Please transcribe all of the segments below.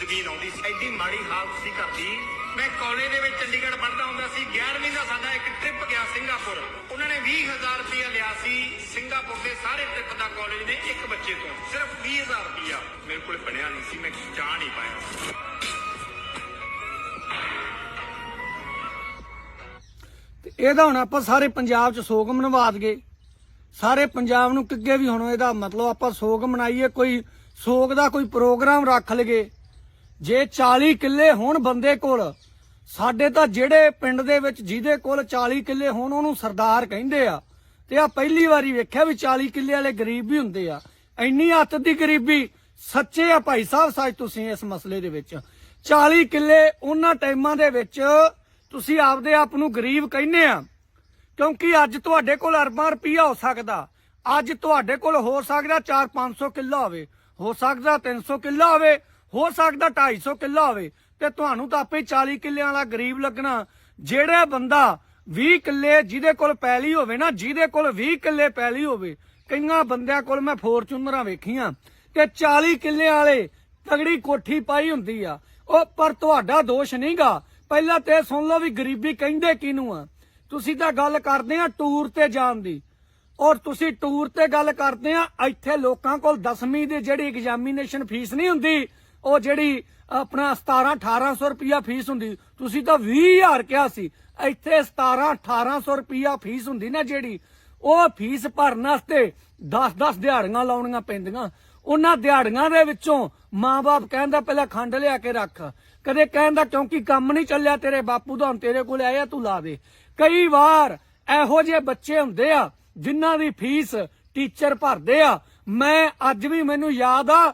ਜ਼ਮੀਨ ਆਉਂਦੀ ਸੀ। ਐਡੀ ਮਾੜੀ ਹਾਲਤ ਸੀ ਘਰ ਦੀ। ਮੈਂ ਕਾਲਜ ਦੇ ਵਿੱਚ ਚੰਡੀਗੜ੍ਹ ਪੜ੍ਹਦਾ ਹੁੰਦਾ ਸੀ। 11ਵੀਂ ਦਾ ਸਾਡਾ ਇੱਕ ਟ੍ਰਿਪ ਗਿਆ ਸਿੰਗਾਪੁਰ। ਉਹਨਾਂ ਨੇ 20000 ਰੁਪਇਆ ਲਿਆ ਸੀ। ਸਿੰਗਾਪੁਰ ਦੇ ਸਾਰੇ ਟ੍ਰਿਪ ਦਾ ਕਾਲਜ ਨੇ ਇੱਕ ਬੱਚੇ ਤੋਂ। ਸਿਰਫ 20000 ਰੁਪਇਆ ਮੇਰੇ ਕੋਲ ਬਣਿਆ ਨਹੀਂ ਸੀ। ਮੈਂ ਜਾ ਨਹੀਂ ਪਾਇਆ। ਇਹਦਾ ਹੁਣ ਆਪਾਂ ਸਾਰੇ ਪੰਜਾਬ 'ਚ ਸੋਗ ਮਨਵਾ ਦਈਏ ਸਾਰੇ ਪੰਜਾਬ ਨੂੰ ਕਿੱਗੇ ਵੀ ਹੁਣ ਇਹਦਾ ਮਤਲਬ ਆਪਾਂ ਸੋਗ ਮਨਾਈਏ। ਕੋਈ ਸੋਗ ਦਾ ਕੋਈ ਪ੍ਰੋਗਰਾਮ ਰੱਖ ਲਈਏ। ਜੇ 40 ਕਿੱਲੇ ਹੋਣ ਬੰਦੇ ਕੋਲ, ਸਾਡੇ ਤਾਂ ਜਿਹੜੇ ਪਿੰਡ ਦੇ ਵਿੱਚ ਜਿਹਦੇ ਕੋਲ 40 ਕਿੱਲੇ ਹੋਣ, ਉਹਨੂੰ ਸਰਦਾਰ ਕਹਿੰਦੇ ਆ। ਤੇ ਆ ਪਹਿਲੀ ਵਾਰੀ ਵੇਖਿਆ ਵੀ 40 ਕਿੱਲੇ ਵਾਲੇ ਗਰੀਬ ਵੀ ਹੁੰਦੇ ਆ। ਇੰਨੀ ਹੱਥ ਦੀ ਗਰੀਬੀ, ਸੱਚੇ ਆ ਭਾਈ ਸਾਹਿਬ ਸੱਚ ਤੁਸੀਂ ਇਸ ਮਸਲੇ ਦੇ ਵਿੱਚ। 40 ਕਿੱਲੇ ਉਹਨਾਂ ਟਾਈਮਾਂ ਦੇ ਵਿੱਚ ਤੁਸੀਂ ਆਪਦੇ ਆਪ ਨੂੰ ਗਰੀਬ ਕਹਿੰਦੇ ਆ। ਕਿਉਂਕਿ ਅੱਜ ਤੁਹਾਡੇ ਕੋਲ ਅਰਬਾਂ ਰੁਪਈਆ ਹੋ ਸਕਦਾ। ਅੱਜ ਤੁਹਾਡੇ ਕੋਲ ਹੋ ਸਕਦਾ 4-500 ਕਿੱਲਾ ਹੋਵੇ, ਹੋ ਸਕਦਾ 300 ਕਿੱਲਾ ਹੋਵੇ ਹੋ ਸਕਦਾ 250 ਕਿੱਲਾ ਹੋਵੇ ਤੇ ਤੁਹਾਨੂੰ ਤਾਂ ਆਪੇ 40 ਕਿੱਲਿਆਂ ਵਾਲਾ ਗਰੀਬ ਲੱਗਣਾ। ਜਿਹੜਾ ਬੰਦਾ 20 ਕਿੱਲੇ ਜਿਹਦੇ ਕੋਲ ਪੈਲੀ ਹੋਵੇ ਨਾ, ਜਿਹਦੇ ਕੋਲ 20 ਕਿੱਲੇ ਪੈਲੀ ਹੋਵੇ, ਕਈਆਂ ਬੰਦਿਆਂ ਕੋਲ ਮੈਂ ਫੋਰਚੂਨਰਾਂ ਵੇਖੀਆਂ ਤੇ 40 ਕਿੱਲੇ ਵਾਲੇ ਤਗੜੀ ਕੋਠੀ ਪਾਈ ਹੁੰਦੀ ਆ। ਉਹ ਪਰ ਤੁਹਾਡਾ ਦੋਸ਼ ਨਹੀਂਗਾ। ਪਹਿਲਾਂ ਤੇ ਇਹ ਸੁਣ ਲਓ ਵੀ ਗਰੀਬੀ ਕਹਿੰਦੇ ਕਿਹਨੂੰ ਆ। ਤੁਸੀਂ ਤਾਂ ਗੱਲ ਕਰਦੇ ਆ ਟੂਰ ਤੇ ਜਾਣ ਦੀ। ਔਰ ਤੁਸੀਂ ਟੂਰ ਤੇ ਗੱਲ ਕਰਦੇ ਆ, ਇੱਥੇ ਲੋਕਾਂ ਕੋਲ 10ਵੀਂ ਦੀ ਜਿਹੜੀ ਐਗਜ਼ਾਮੀਨੇਸ਼ਨ ਫੀਸ ਨਹੀਂ ਹੁੰਦੀ ਉਹ ਜਿਹੜੀ ਆਪਣਾ 17 1800 ਰੁਪਿਆ ਫੀਸ ਹੁੰਦੀ, ਤੁਸੀਂ ਤਾਂ 20000 ਕਿਹਾ ਸੀ, ਇੱਥੇ 17 1800 ਰੁਪਿਆ ਫੀਸ ਹੁੰਦੀ ਨਾ ਜਿਹੜੀ, ਉਹ ਫੀਸ ਭਰਨ ਵਾਸਤੇ 10-10 ਦਿਹਾੜੀਆਂ ਲਾਉਣੀਆਂ ਪੈਂਦੀਆਂ। ਉਹਨਾਂ ਦਿਹਾੜੀਆਂ ਦੇ ਵਿੱਚੋਂ ਮਾਂ-ਬਾਪ ਕਹਿੰਦਾ ਪਹਿਲਾਂ ਖੰਡ ਲਿਆ ਕੇ ਰੱਖ, ਕਦੇ ਕਹਿੰਦਾ ਕਿਉਂਕਿ ਕੰਮ ਨਹੀਂ ਚੱਲਿਆ ਤੇਰੇ ਬਾਪੂ ਦਾ, ਹੁਣ ਤੇਰੇ ਕੋਲ ਆਇਆ ਤੂੰ ਲਾ ਦੇ। ਕਈ ਵਾਰ ਇਹੋ ਜਿਹੇ ਬੱਚੇ ਹੁੰਦੇ ਆ, ਜਿਨ੍ਹਾਂ ਦੀ ਫੀਸ ਟੀਚਰ ਭਰਦੇ ਆ। ਮੈਂ ਅੱਜ ਵੀ ਮੈਨੂੰ ਯਾਦ ਆ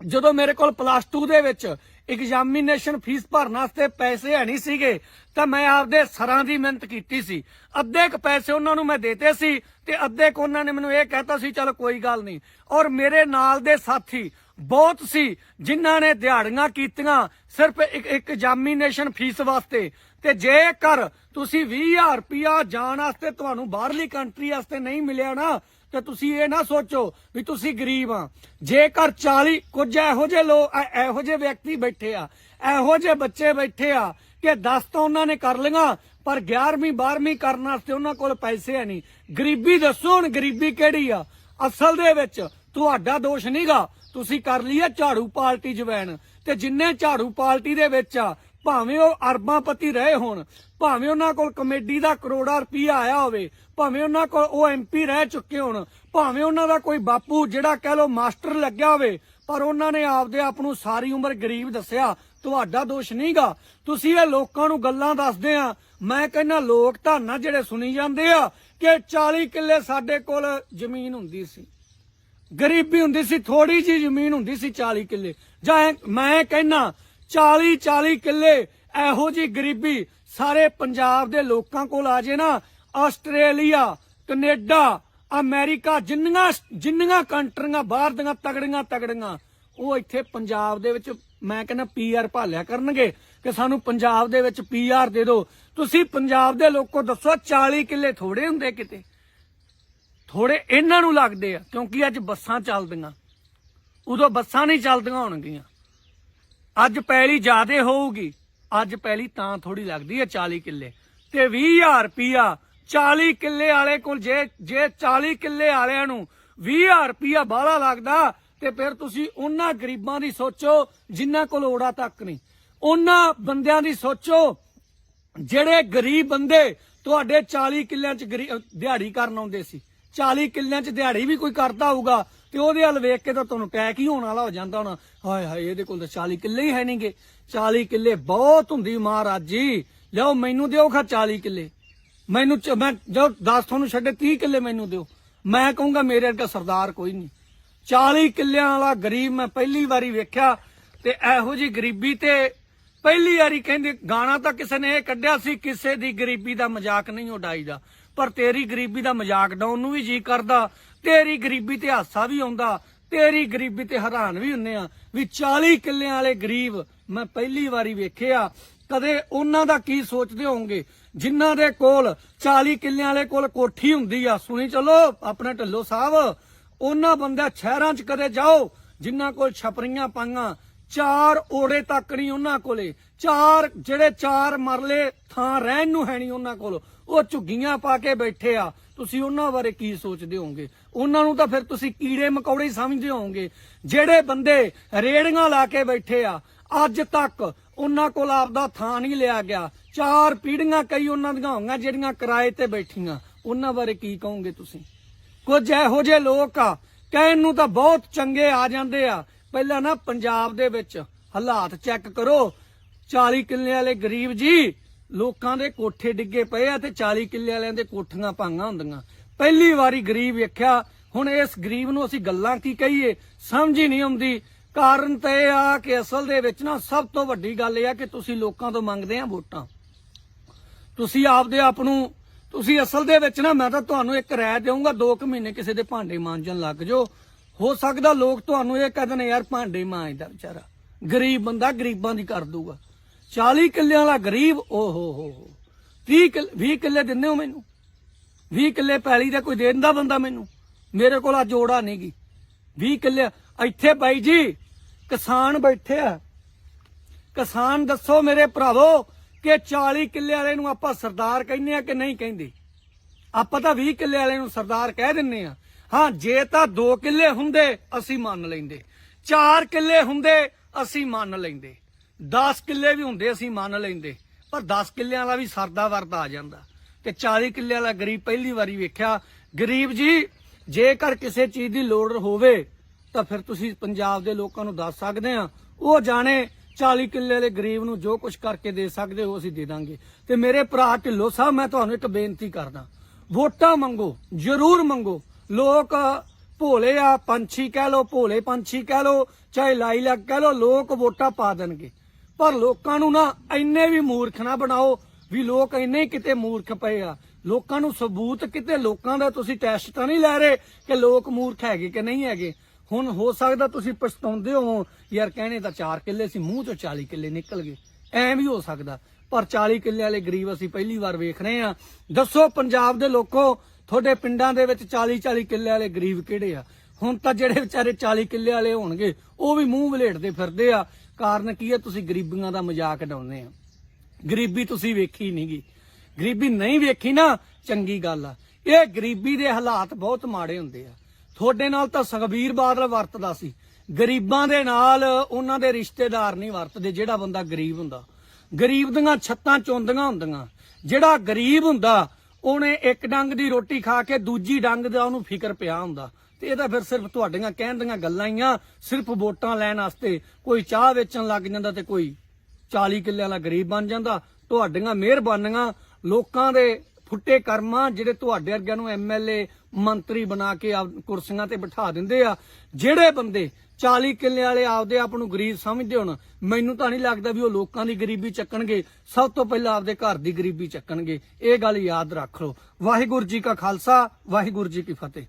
ਜਦੋਂ ਮੇਰੇ ਕੋਲ ਪਲੱਸ 2 ਦੇ ਵਿੱਚ ਐਗਜ਼ਾਮੀਨੇਸ਼ਨ ਫੀਸ ਭਰਨ ਵਾਸਤੇ ਪੈਸੇ ਹੈ ਨਹੀਂ ਸੀਗੇ, ਤਾਂ ਮੈਂ ਆਪਦੇ ਸਰਾਂ ਦੀ ਮਿਹਨਤ ਕੀਤੀ ਸੀ। ਅੱਧੇ ਕ ਪੈਸੇ ਉਹਨਾਂ ਨੂੰ ਮੈਂ ਦੇਤੇ ਸੀ ਤੇ ਅੱਧੇ ਕ ਉਹਨਾਂ ਨੇ ਮੈਨੂੰ ਇਹ ਕਹਿਤਾ ਸੀ, ਚਲ ਕੋਈ ਗੱਲ ਨਹੀਂ। ਔਰ ਮੇਰੇ ਨਾਲ ਦੇ ਸਾਥੀ ਬਹੁਤ ਸੀ ਜਿਨ੍ਹਾਂ ਨੇ ਦਿਹਾੜੀਆਂ ਕੀਤੀਆਂ ਸਿਰਫ ਇੱਕ ਐਗਜ਼ਾਮੀਨੇਸ਼ਨ ਫੀਸ ਵਾਸਤੇ। ਤੇ ਜੇਕਰ ਤੁਸੀਂ 20000 ਰੁਪਇਆ ਜਾਣ ਵਾਸਤੇ ਤੁਹਾਨੂੰ ਬਾਹਰਲੀ ਕੰਟਰੀ ਵਾਸਤੇ ਨਹੀਂ ਮਿਲਿਆ ਨਾ ਤੇ ਤੁਸੀਂ ਇਹ ਨਾ ਸੋਚੋ ਵੀ ਤੁਸੀਂ ਗਰੀਬ ਆ। ਜੇਕਰ 40 ਕੁਝ ਇਹੋ ਜਿਹੇ ਲੋਕ ਇਹੋ ਜਿਹੇ ਵਿਅਕਤੀ ਬੈਠੇ ਆ, ਇਹੋ ਜਿਹੇ ਬੱਚੇ ਬੈਠੇ ਆ ਕਿ 10 ਤਾਂ ਉਹਨਾਂ ਨੇ ਕਰ ਲਈਆਂ, ਪਰ 11ਵੀਂ 12ਵੀਂ ਕਰਨ ਵਾਸਤੇ ਉਹਨਾਂ ਕੋਲ ਪੈਸੇ ਹੈ ਨਹੀਂ। ਗਰੀਬੀ ਦੱਸੋ ਹੁਣ ਗਰੀਬੀ ਕਿਹੜੀ ਆ? ਅਸਲ ਦੇ ਵਿੱਚ ਤੁਹਾਡਾ ਦੋਸ਼ ਨਹੀਂਗਾ ਤੁਸੀਂ ਕਰ ਲਈ ਆ ਝਾੜੂ ਪਾਰਟੀ ਜਵੈਣ। ਤੇ ਜਿੰਨੇ ਝਾੜੂ ਪਾਰਟੀ ਦੇ ਵਿੱਚ ਆ ਭਾਵੇਂ ਉਹ ਅਰਬਾਂਪਤੀ ਰਹੇ ਹੋਣ, ਭਾਵੇਂ ਉਹਨਾਂ ਕੋਲ ਕਮੇਡੀ ਦਾ ਕਰੋੜਾ ਰੁਪਈਆ ਆਇਆ ਹੋਵੇ, ਭਾਵੇਂ ਉਹਨਾਂ ਕੋਲ ਉਹ ਐਮਪੀ ਰਹਿ ਚੁੱਕੇ ਹੋਣ, ਭਾਵੇਂ ਉਹਨਾਂ ਦਾ ਕੋਈ ਬਾਪੂ ਜਿਹੜਾ ਕਹਿ ਲੋ ਮਾਸਟਰ ਲੱਗਿਆ ਹੋਵੇ, ਪਰ ਉਹਨਾਂ ਨੇ ਆਪਦੇ ਆਪ ਨੂੰ ਸਾਰੀ ਉਮਰ ਗਰੀਬ ਦੱਸਿਆ, ਤੁਹਾਡਾ ਦੋਸ਼ ਨਹੀਂਗਾ। ਤੁਸੀਂ ਇਹ ਲੋਕਾਂ ਨੂੰ ਗੱਲਾਂ ਦੱਸਦੇ ਆ। ਮੈਂ ਕਹਿੰਦਾ ਲੋਕ ਧਾਨਾ ਜਿਹੜੇ ਸੁਣੀ ਜਾਂਦੇ ਆ ਕਿ 40 ਕਿੱਲੇ ਸਾਡੇ ਕੋਲ ਜ਼ਮੀਨ ਹੁੰਦੀ ਸੀ। ਗਰੀਬੀ ਹੁੰਦੀ ਸੀ ਥੋੜੀ ਜੀ ਜ਼ਮੀਨ ਹੁੰਦੀ ਸੀ 40 ਕਿੱਲੇ। ਜਾਂ ਮੈਂ ਕਹਿੰਦਾ 40 40 ਕਿੱਲੇ ਇਹੋ ਜੀ ਗਰੀਬੀ ਸਾਰੇ ਪੰਜਾਬ ਦੇ ਲੋਕਾਂ ਕੋਲ ਆ ਜੇ ਨਾ, ਆਸਟ੍ਰੇਲੀਆ, ਕੈਨੇਡਾ, ਅਮਰੀਕਾ, ਜਿੰਨੀਆਂ ਜਿੰਨੀਆਂ ਕੰਟਰੀਆਂ ਬਾਹਰ ਦੀਆਂ ਤਗੜੀਆਂ ਤਗੜੀਆਂ, ਉਹ ਇੱਥੇ ਪੰਜਾਬ ਦੇ ਵਿੱਚ ਮੈਂ ਕਹਿੰਦਾ ਪੀਆਰ ਭਾਲਿਆ ਕਰਨਗੇ ਕਿ ਸਾਨੂੰ ਪੰਜਾਬ ਦੇ ਵਿੱਚ ਪੀਆਰ ਦੇ ਦਿਓ। ਤੁਸੀਂ ਪੰਜਾਬ ਦੇ ਲੋਕੋ ਦੱਸੋ 40 ਕਿੱਲੇ ਥੋੜੇ ਹੁੰਦੇ ਕਿਤੇ? ਥੋੜੇ ਇਹਨਾਂ ਨੂੰ ਲੱਗਦੇ ਆ, ਕਿਉਂਕਿ ਅੱਜ ਬੱਸਾਂ ਚੱਲਦੀਆਂ। ਉਦੋਂ ਬੱਸਾਂ ਨਹੀਂ ਚੱਲਦੀਆਂ ਹੋਣਗੀਆਂ। ਅੱਜ ਪੈਲੀ ਜ਼ਿਆਦੇ ਹੋਊਗੀ। ਅੱਜ ਪੈਲੀ ਤਾਂ ਥੋੜੀ ਲੱਗਦੀ ਹੈ 40 ਕਿੱਲੇ। ਤੇ 20000 ਰੁਪਿਆ 40 ਕਿੱਲੇ ਵਾਲੇ ਕੋਲ ਜੇ ਜੇ 40 ਕਿੱਲੇ ਵਾਲਿਆਂ ਨੂੰ 20000 ਰੁਪਿਆ ਬਾਹਲਾ ਲੱਗਦਾ, ਤੇ ਫਿਰ ਤੁਸੀਂ ਉਹਨਾਂ ਗਰੀਬਾਂ ਦੀ ਸੋਚੋ ਜਿਨ੍ਹਾਂ ਕੋਲ ਓੜਾ ਤੱਕ ਨਹੀਂ। ਉਹਨਾਂ ਬੰਦਿਆਂ ਦੀ ਸੋਚੋ ਜਿਹੜੇ ਗਰੀਬ ਬੰਦੇ ਤੁਹਾਡੇ 40 ਕਿੱਲਿਆਂ 'ਚ ਗਰੀ- ਦਿਹਾੜੀ ਕਰਨ ਆਉਂਦੇ ਸੀ। 40 ਕਿੱਲਿਆਂ 'ਚ ਦਿਹਾੜੀ ਵੀ ਕੋਈ ਕਰਦਾ ਹੋਊਗਾ ਤੇ ਉਹਦੇ ਵੱਲ ਵੇਖ ਕੇ ਤਾਂ ਤੁਹਾਨੂੰ ਟੈਕ ਹੀ ਹੋਣ ਵਾਲਾ ਹੋ ਜਾਂਦਾ ਹੋਣਾ। ਹਾਏ ਹਾਏ, ਇਹਦੇ ਕੋਲ ਤਾਂ 40 ਕਿੱਲੇ ਹੀ ਹੈ ਨਹੀਂਗੇ 40 ਕਿੱਲੇ ਬਹੁਤ ਹੁੰਦੀ ਮਹਾਰਾਜ ਜੀ। ਲਿਓ ਮੈਨੂੰ ਦਿਓ ਖਾ 40 ਕਿੱਲੇ। ਮੈਨੂੰ ਮੈਂ ਜੋ 10 ਤੁਹਾਨੂੰ ਛੱਡੇ 30 ਕਿੱਲੇ ਮੈਨੂੰ ਦਿਓ। ਮੈਂ ਕਹੂੰਗਾ, ਮੇਰੇ ਵਰਗਾ ਸਰਦਾਰ ਕੋਈ ਨਹੀਂ 40 ਕਿੱਲਿਆਂ ਵਾਲਾ ਗਰੀਬ ਮੈਂ ਪਹਿਲੀ ਵਾਰੀ ਵੇਖਿਆ ਤੇ ਇਹੋ ਜੀ ਗਰੀਬੀ ਤੇ ਪਹਿਲੀ ਵਾਰੀ ਕਹਿੰਦੇ, ਗਾਣਾ ਤਾਂ ਕਿਸੇ ਨੇ ਇਹ ਕੱਢਿਆ ਸੀ, ਕਿਸੇ ਦੀ ਗਰੀਬੀ ਦਾ ਮਜ਼ਾਕ ਨਹੀਂ ਉਡਾਈਦਾ। ਪਰ ਤੇਰੀ ਗਰੀਬੀ ਦਾ ਮਜ਼ਾਕ ਡਾਉਣ ਨੂੰ ਵੀ ਜੀ ਕਰਦਾ। ਤੇਰੀ ਗਰੀਬੀ ਤੇ ਹਾਸਾ ਵੀ ਆਉਂਦਾ, ਤੇਰੀ ਗਰੀਬੀ ਤੇ ਹੈਰਾਨ ਵੀ ਹੁੰਨੇ ਆ ਵੀ 40 ਕਿੱਲਿਆਂ ਵਾਲੇ ਗਰੀਬ ਮੈਂ ਪਹਿਲੀ ਵਾਰੀ ਵੇਖਿਆ। ਕਦੇ ਉਹਨਾਂ ਦਾ ਕੀ ਸੋਚਦੇ ਹੋਵੋਗੇ? ਜਿਨ੍ਹਾਂ ਦੇ ਕੋਲ 40 ਕਿੱਲਿਆਂ ਵਾਲੇ ਕੋਲ ਕੋਠੀ ਹੁੰਦੀ ਆ, ਸੁਣੀ ਚਲੋ ਆਪਣੇ ਢੱਲੋ ਸਾਹਿਬ, ਉਹਨਾਂ ਬੰਦਿਆਂ ਸ਼ਹਿਰਾਂ 'ਚ ਕਦੇ ਜਾਓ, ਜਿਨ੍ਹਾਂ ਕੋਲ ਛਪਰੀਆਂ ਪਾਈਆਂ, ਚਾਰ ਓੜੇ ਤੱਕ ਨਹੀਂ ਉਹਨਾਂ ਕੋਲੇ, ਚਾਰ ਜਿਹੜੇ ਚਾਰ ਮਰਲੇ ਥਾਂ ਰਹਿਣ ਨੂੰ ਹੈ ਨਹੀਂ ਉਹਨਾਂ ਕੋਲ, ਉਹ ਝੁੱਗੀਆਂ ਪਾ ਕੇ ਬੈਠੇ ਆ। ਤੁਸੀਂ ਉਹਨਾਂ ਬਾਰੇ ਕੀ ਸੋਚਦੇ ਹੋਵੋਗੇ? ਉਹਨਾਂ ਨੂੰ ਤਾਂ ਫਿਰ ਤੁਸੀਂ ਕੀੜੇ ਮਕੌੜੇ ਹੀ ਸਮਝਦੇ ਹੋਵੋਗੇ। ਜਿਹੜੇ ਬੰਦੇ ਰੇੜੀਆਂ ਲਾ ਕੇ ਬੈਠੇ ਆ, ਅੱਜ ਤੱਕ ਉਹਨਾਂ ਕੋਲ ਆਪਦਾ ਥਾਂ ਨਹੀਂ ਲਿਆ ਗਿਆ। ਚਾਰ ਪੀੜ੍ਹੀਆਂ ਕਈ ਉਹਨਾਂ ਦੀਆਂ ਹੋਈਆਂ ਜਿਹੜੀਆਂ ਕਿਰਾਏ ਤੇ ਬੈਠੀਆਂ। ਉਹਨਾਂ ਬਾਰੇ ਕੀ ਕਹੋਗੇ ਤੁਸੀਂ? ਕੁਝ ਇਹੋ ਜਿਹੇ ਲੋਕ ਆ, ਕਹਿਣ ਨੂੰ ਤਾਂ ਬਹੁਤ ਚੰਗੇ ਆ ਜਾਂਦੇ ਆ। ਪਹਿਲਾਂ ਨਾ ਪੰਜਾਬ ਦੇ ਵਿੱਚ ਹਾਲਾਤ ਚੈੱਕ ਕਰੋ। 40 ਕਿੱਲੇ ਵਾਲੇ ਗਰੀਬ ਜੀ, ਲੋਕਾਂ ਦੇ ਕੋਠੇ ਡਿੱਗੇ ਪਏ ਆ ਤੇ 40 ਕਿੱਲੇ ਵਾਲਿਆਂ ਦੇ ਕੋਠੀਆਂ ਭਾਂਗਾ ਹੁੰਦੀਆਂ। ਪਹਿਲੀ ਵਾਰੀ ਗਰੀਬ ਵੇਖਿਆ। ਹੁਣ ਇਸ ਗਰੀਬ ਨੂੰ ਅਸੀਂ ਗੱਲਾਂ ਕੀ ਕਹੀਏ? ਸਮਝ ਹੀ ਨਹੀਂ ਆਉਂਦੀ। ਕਾਰਨ ਤਾਂ ਇਹ ਆ ਕਿ ਅਸਲ ਦੇ ਵਿੱਚ ਨਾ ਸਭ ਤੋਂ ਵੱਡੀ ਗੱਲ ਇਹ ਆ ਕਿ ਤੁਸੀਂ ਲੋਕਾਂ ਤੋਂ ਮੰਗਦੇ ਆ ਵੋਟਾਂ। ਤੁਸੀਂ ਆਪਦੇ ਆਪ ਨੂੰ, ਤੁਸੀਂ ਅਸਲ ਦੇ ਵਿੱਚ ਨਾ ਮੈਂ ਤਾਂ ਤੁਹਾਨੂੰ ਇੱਕ ਰਾਏ ਦੇਵਾਂਗਾ 2 ਕੁ ਮਹੀਨੇ ਕਿਸੇ ਦੇ ਭਾਂਡੇ ਮਾਂਜਣ ਲੱਗ ਜਾਓ। ਹੋ ਸਕਦਾ ਲੋਕ ਤੁਹਾਨੂੰ ਇਹ ਕਹਿੰਦੇ ਨੇ ਯਾਰ ਭਾਂਡੇ ਮਾਂਜਦਾ ਵਿਚਾਰਾ। ਗਰੀਬ ਬੰਦਾ ਗਰੀਬਾਂ ਦੀ ਕਰ ਦੂਗਾ 40 ਕਿੱਲਿਆਂ ਵਾਲਾ ਗਰੀਬ ਓ ਹੋ ਹੋ ਹੋ। 30 ਕਿੱਲੇ 20 ਕਿੱਲੇ ਦਿੰਦੇ ਹੋ ਮੈਨੂੰ? 20 ਕਿੱਲੇ ਪੈਲੀ ਦਾ ਕੋਈ ਦੇ ਦਿੰਦਾ ਬੰਦਾ ਮੈਨੂੰ? ਮੇਰੇ ਕੋਲ ਆ ਜੋੜਾ ਨਹੀਂਗੀ 20 ਕਿੱਲੇ, ਇੱਥੇ ਬਾਈ ਜੀ, ਕਿਸਾਨ ਬੈਠੇ ਆ। ਕਿਸਾਨ ਦੱਸੋ ਮੇਰੇ ਭਰਾਵੋ ਕਿ 40 ਕਿੱਲੇ ਵਾਲੇ ਨੂੰ ਆਪਾਂ ਸਰਦਾਰ ਕਹਿੰਦੇ ਆ ਕਿ ਨਹੀਂ ਕਹਿੰਦੇ? ਆਪਾਂ ਤਾਂ 20 ਕਿੱਲੇ ਵਾਲੇ ਨੂੰ ਸਰਦਾਰ ਕਹਿ ਦਿੰਨੇ ਆ। ਹਾਂ, ਜੇ ਤਾਂ 2 ਕਿੱਲੇ ਹੁੰਦੇ, ਅਸੀਂ ਮੰਨ ਲੈਂਦੇ। 4 ਕਿੱਲੇ ਹੁੰਦੇ, ਅਸੀਂ ਮੰਨ ਲੈਂਦੇ। 10 ਕਿੱਲੇ ਵੀ ਹੁੰਦੇ, ਅਸੀਂ ਮੰਨ ਲੈਂਦੇ। ਪਰ 10 ਕਿੱਲਿਆਂ ਵਾਲਾ ਵੀ ਸਰਦਾ ਵਰਦਾ ਆ ਜਾਂਦਾ। ਤੇ 40 ਕਿੱਲੇ ਵਾਲਾ ਗਰੀਬ ਪਹਿਲੀ ਵਾਰੀ ਵੇਖਿਆ। ਗਰੀਬ ਜੀ, ਜੇਕਰ ਕਿਸੇ ਚੀਜ਼ ਦੀ ਲੋੜ ਹੋਵੇ, ਤਾਂ ਫਿਰ ਤੁਸੀਂ ਪੰਜਾਬ ਦੇ ਲੋਕਾਂ ਨੂੰ ਦੱਸ ਸਕਦੇ ਆ। ਉਹ ਜਾਣੇ 40 ਕਿੱਲੇ ਵਾਲੇ ਗਰੀਬ ਨੂੰ ਜੋ ਕੁਝ ਕਰਕੇ ਦੇ ਸਕਦੇ ਹੋ, ਅਸੀਂ ਦੇ ਦਾਂਗੇ। ਤੇ ਮੇਰੇ ਭਰਾ ਢਿੱਲੋਂ ਸਾਹਿਬ, ਮੈਂ ਤੁਹਾਨੂੰ ਇੱਕ ਬੇਨਤੀ ਕਰਦਾ। ਵੋਟਾਂ ਮੰਗੋ, ਜ਼ਰੂਰ ਮੰਗੋ। ਲੋਕ ਭੋਲੇ ਆ, ਪੰਛੀ ਕਹਿ ਲੋ ਭੋਲੇ ਪੰਛੀ ਕਹਿ ਲੋ ਚਾਹੇ ਲਾਈ ਲੱਗ ਕਹਿ ਲੋ ਲੋਕ ਵੋਟਾਂ ਪਾ ਦੇਣਗੇ। ਪਰ ਲੋਕਾਂ ਨੂੰ ਨਾ ਇੰਨੇ ਵੀ ਮੂਰਖ ਨਾ ਬਣਾਓ ਵੀ ਲੋਕ ਇੰਨੇ ਕਿਤੇ ਮੂਰਖ ਪਏ ਆ। ਲੋਕਾਂ ਨੂੰ ਸਬੂਤ ਕਿਤੇ ਲੋਕਾਂ ਦਾ ਤੁਸੀਂ ਟੈਸਟ ਤਾਂ ਨਹੀਂ ਲੈ ਰਹੇ ਕਿ ਲੋਕ ਮੂਰਖ ਹੈਗੇ ਕਿ ਨਹੀਂ ਹੈਗੇ। ਹੁਣ ਹੋ ਸਕਦਾ ਤੁਸੀਂ ਪਛਤਾਉਂਦੇ ਹੋ ਯਾਰ ਕਹਿਣੇ ਤਾਂ 4 ਕਿੱਲੇ ਸੀ, ਮੂੰਹ ਚੋਂ 40 ਕਿੱਲੇ ਨਿਕਲ ਗਏ। ਐਂ ਵੀ ਹੋ ਸਕਦਾ। ਪਰ 40 ਕਿੱਲੇ ਵਾਲੇ ਗਰੀਬ ਅਸੀਂ ਪਹਿਲੀ ਵਾਰ ਵੇਖ ਰਹੇ ਆ ਦੱਸੋ ਪੰਜਾਬ ਦੇ ਲੋਕੋ, ਤੁਹਾਡੇ ਪਿੰਡਾਂ ਦੇ ਵਿੱਚ 40 40 ਕਿੱਲੇ ਵਾਲੇ ਗਰੀਬ ਕਿਹੜੇ ਆ? ਹੁਣ ਤਾਂ ਜਿਹੜੇ ਵਿਚਾਰੇ 40 ਕਿੱਲੇ ਵਾਲੇ ਹੋਣਗੇ, ਉਹ ਵੀ ਮੂੰਹ ਵਲੇਟਦੇ ਫਿਰਦੇ ਆ। ਕਾਰਨ ਕੀ ਹੈ? ਤੁਸੀਂ ਗਰੀਬੀਆਂ ਦਾ ਮਜ਼ਾਕ ਡਾਉਂਦੇ ਆ। ਗਰੀਬੀ ਤੁਸੀਂ ਵੇਖੀ ਨਹੀਂਗੀ ਗਰੀਬੀ ਨਹੀਂ ਵੇਖੀ ਨਾ, ਚੰਗੀ ਗੱਲ ਆ। ਇਹ ਗਰੀਬੀ ਦੇ ਹਾਲਾਤ ਬਹੁਤ ਮਾੜੇ ਹੁੰਦੇ ਆ। ਤੁਹਾਡੇ ਨਾਲ ਤਾਂ ਸੁਖਬੀਰ ਬਾਦਲ ਵਰਤਦਾ ਸੀ। ਗਰੀਬਾਂ ਦੇ ਨਾਲ ਉਹਨਾਂ ਦੇ ਰਿਸ਼ਤੇਦਾਰ ਨਹੀਂ ਵਰਤਦੇ, ਜਿਹੜਾ ਬੰਦਾ ਗਰੀਬ ਹੁੰਦਾ। ਗਰੀਬ ਦੀਆਂ ਛੱਤਾਂ ਚੁੰਦੀਆਂ ਹੁੰਦੀਆਂ। ਜਿਹੜਾ ਗਰੀਬ ਹੁੰਦਾ, ਉਹਨੇ ਇੱਕ ਡੰਗ ਦੀ ਰੋਟੀ ਖਾ ਕੇ ਦੂਜੀ ਡੰਗ ਦਾ ਉਹਨੂੰ ਫਿਕਰ ਪਿਆ ਹੁੰਦਾ। ਤੇ ਇਹ ਤਾਂ ਫਿਰ ਸਿਰਫ ਤੁਹਾਡੀਆਂ ਕਹਿਣ ਦੀਆਂ ਗੱਲਾਂ ਹੀ ਆ। ਸਿਰਫ ਵੋਟਾਂ ਲੈਣ ਵਾਸਤੇ ਕੋਈ ਚਾਹ ਵੇਚਣ ਲੱਗ ਜਾਂਦਾ ਤੇ ਕੋਈ 40 ਕਿੱਲੇ ਵਾਲਾ ਗਰੀਬ ਬਣ ਜਾਂਦਾ। ਤੁਹਾਡੀਆਂ ਮਿਹਰਬਾਨੀਆਂ ਲੋਕਾਂ ਦੇ ਫੁੱਟੇ ਕਰਮਾਂ ਜਿਹੜੇ ਤੁਹਾਡੇ ਵਰਗਿਆਂ ਨੂੰ ਐਮਐਲਏ ਮੰਤਰੀ ਬਣਾ ਕੇ ਆਪ ਕੁਰਸੀਆਂ ਤੇ ਬਿਠਾ ਦਿੰਦੇ ਆ। ਜਿਹੜੇ ਬੰਦੇ 40 ਕਿੱਲੇ ਵਾਲੇ ਆਪਦੇ ਆਪ ਨੂੰ ਗਰੀਬ ਸਮਝਦੇ ਹੋਣ, ਮੈਨੂੰ ਤਾਂ ਨਹੀਂ ਲੱਗਦਾ ਵੀ ਉਹ ਲੋਕਾਂ ਦੀ ਗਰੀਬੀ ਚੱਕਣਗੇ। ਸਭ ਤੋਂ ਪਹਿਲਾਂ ਆਪਦੇ ਘਰ ਦੀ ਗਰੀਬੀ ਚੱਕਣਗੇ। ਇਹ ਗੱਲ ਯਾਦ ਰੱਖ ਲਓ। ਵਾਹਿਗੁਰੂ ਜੀ ਕਾ ਖਾਲਸਾ, ਵਾਹਿਗੁਰੂ ਜੀ ਕੀ ਫਤਿਹ।